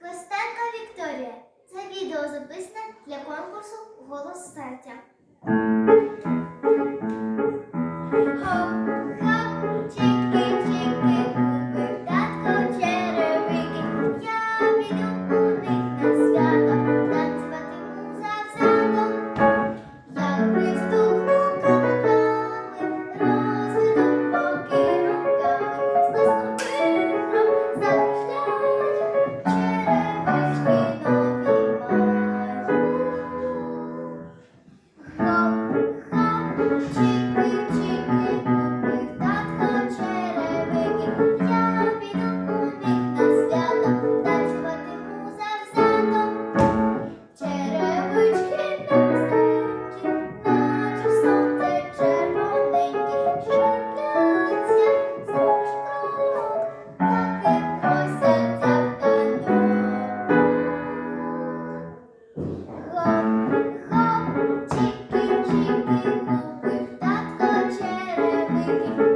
Костенко Вікторія. Це відео записане для конкурсу Голос серця. Thank you.